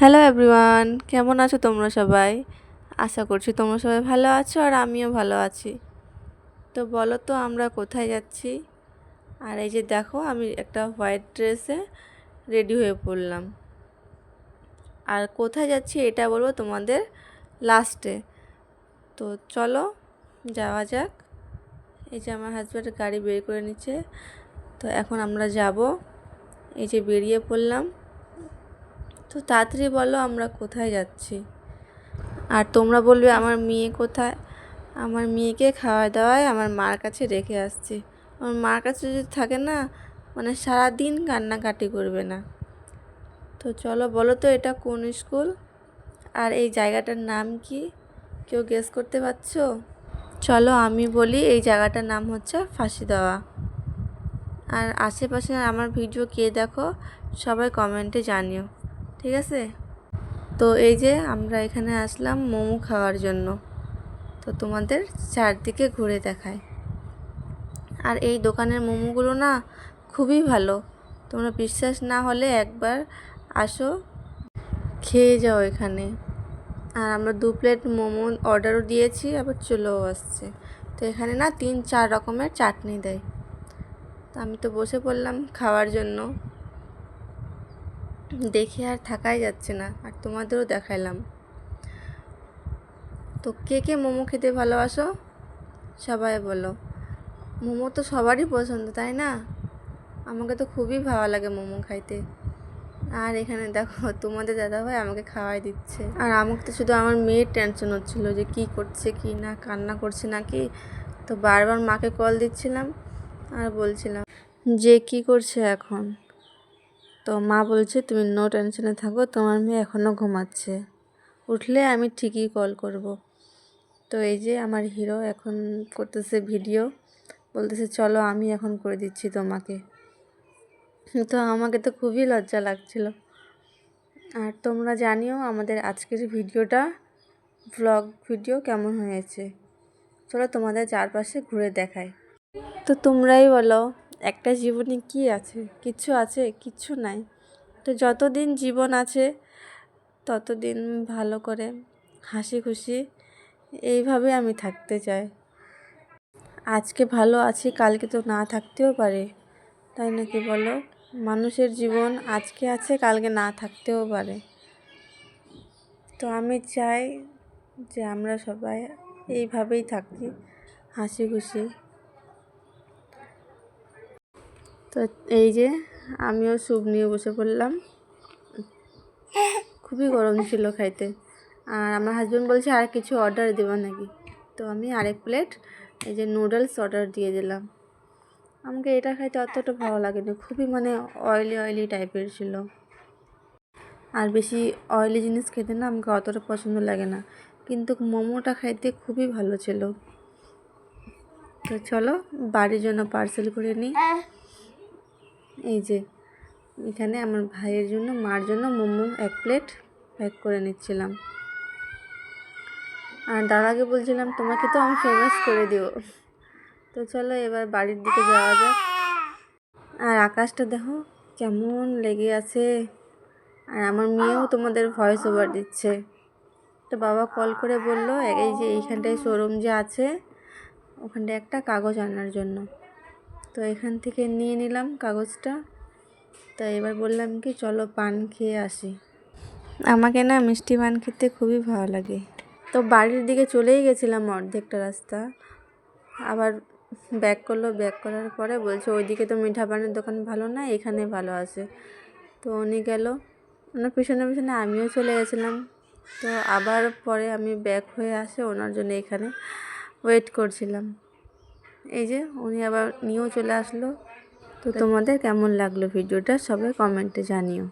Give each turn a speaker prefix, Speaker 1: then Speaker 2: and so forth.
Speaker 1: Hello everyone কেমন আছো তোমরা সবাই? আশা করছি তোমরা সবাই ভালো আছো আর আমিও ভালো আছি। তো বলো তো, আমরা কোথায় যাচ্ছি? আর এই যে দেখো, আমি একটা হোয়াইট ড্রেসে রেডি হয়ে পড়লাম। আর কোথায় যাচ্ছি এটা বলব তোমাদের লাস্টে। তো চলো, যাওয়া যাক। এই যে আমার হাজব্যান্ড গাড়ি বের করে নিচ্ছে। তো এখন আমরা যাব। এই যে বেরিয়ে পড়লাম। তো তাড়াতাড়ি বলো আমরা কোথায় যাচ্ছি। আর তোমরা বলবে আমার মেয়ে কোথায়? আমার মেয়েকে খাওয়া দাওয়ায় আমার মার কাছে রেখে আসছি। আমার মার কাছে যদি থাকে না মানে সারাদিন কান্নাকাটি করবে না। তো চলো বলো তো এটা কোন স্কুল? আর এই জায়গাটার নাম কি? কেউ গেস করতে পারছ? চলো আমি বলি এই জায়গাটার নাম হচ্ছে ফাঁসি দেওয়া আর আশেপাশে আমার ভিডিও কে দেখো, সবাই কমেন্টে জানিও। ঠিক আছে? তো এই যে আমরা এখানে আসলাম মোমো খাওয়ার জন্য। তো তোমাদের চারদিকে ঘুরে দেখায়। আর এই দোকানের মোমোগুলো না খুবই ভালো। তোমরা বিশ্বাস না হলে একবার আসো, খেয়ে যাও এখানে। আর আমরা দু প্লেট মোমো অর্ডারও দিয়েছি, আবার চলেও আসছে। তো এখানে না তিন চার রকমের চাটনি দেয়। তো আমি তো বসে পড়লাম খাওয়ার জন্য। দেখে আর থাকাই যাচ্ছে না, আর তোমাদেরও দেখাইলাম। তো কে কে মোমো খেতে ভালোবাসো? সবাই বলো। মোমো তো সবারই পছন্দ, তাই না? আমাকে তো খুবই ভালো লাগে মোমো খাইতে। আর এখানে দেখো, তোমাদের দাদাভাই আমাকে খাওয়াই দিচ্ছে। আর আমাকে তো শুধু আমার মেয়ের টেনশন হচ্ছিল যে কি করছে, কি না, কান্না করছে নাকি? তো বারবার মাকে কল দিচ্ছিলাম আর বলছিলাম, যে কি করছে এখন? তো মা বলছে, তুমি নো টেনশনে থাকো, তোমার মেয়ে এখনও ঘুমাচ্ছে। উঠলে আমি ঠিকই কল করব। তো এই যে আমার হিরো এখন করতেছে ভিডিও বলতেছে, চলো আমি এখন করে দিচ্ছি তোমাকে। তো আমাকে তো খুবই লজ্জা লাগছিল। আর তোমরা জানিও আমাদের আজকের ভিডিওটা ভ্লগ ভিডিও কেমন হয়েছে? চলো তোমাদের চারপাশে ঘুরে দেখায় তো তোমরাই বলো একটা জীবনে কি আছে? কিচ্ছু আছে কিচ্ছু নাই। তো যতদিন জীবন আছে, ততদিন ভালো করে হাসি খুশি এইভাবে আমি থাকতে চাই। আজকে ভালো আছি, কালকে তো না থাকতেও পারে। তাই নাকি বলো? মানুষের জীবন আজকে আছে, কালকে না থাকতেও পারে। তো আমি চাই যে আমরা সবাই এইভাবেই থাকি, হাসি খুশি। তো এই যে আমিও স্যুপ নিয়ে বসে পড়লাম। খুবই গরম ছিল খাইতে। আর আমার হাজব্যান্ড বলছে, আর কিছু অর্ডার দেবো নাকি? তো আমি আরেক প্লেট এই যে নুডলস অর্ডার দিয়ে দিলাম। আমাকে এটা খাইতে অতটা ভালো লাগেনি, খুবই মানে অয়েলি অয়েলি টাইপের ছিল। আর বেশি অয়েলি জিনিস খেতে না আমাকে অতটা পছন্দ লাগে না। কিন্তু মোমোটা খাইতে খুবই ভালো ছিল। তো চলো বাড়ির জন্য পার্সেল করে নিই। এই যে, এখানে আমার ভাইয়ের জন্য, মার জন্য মোমো এক প্লেট প্যাক করে নিচ্ছিলাম। আর দাদাকে বলছিলাম, তোমাকে তো আমি ফেমাস করে দিও তো চলো এবার বাড়ির দিকে যাওয়া যাক। আর আকাশটা দেখো, কেমন লেগে আছে। আর আমার মেয়েও তোমাদের ভয়েস ওভার দিচ্ছে। তো বাবা কল করে বলল, এই যে, এইখানটায় শোরুম যে আছে, ওখানটায় একটা কাগজ আনার জন্য। তো এখান থেকে নিয়ে নিলাম কাগজটা। তো এবার বললাম কি, চলো পান খেয়ে আসি। আমাকে না মিষ্টি পান খেতে খুবই ভালো লাগে। তো বাড়ির দিকে চলেই গেছিলাম অর্ধেকটা রাস্তা। আবার ব্যাক করল, ব্যাক করার পরে বলছে, ওইদিকে তো মিঠা পানের দোকান ভালো না, এখানে ভালো আছে। তো উনি গেল। ওনার পিছনে পিছনে আমিও চলে গেছিলাম। তো আবার পরে আমি ব্যাক হয়ে আসে ওনার জন্য এখানে ওয়েট করছিলাম। এই যে উনি আবার নিয়েও চলে আসলো। তো তোমাদের কেমন লাগল ভিডিওটা সবাই কমেন্টে জানিও।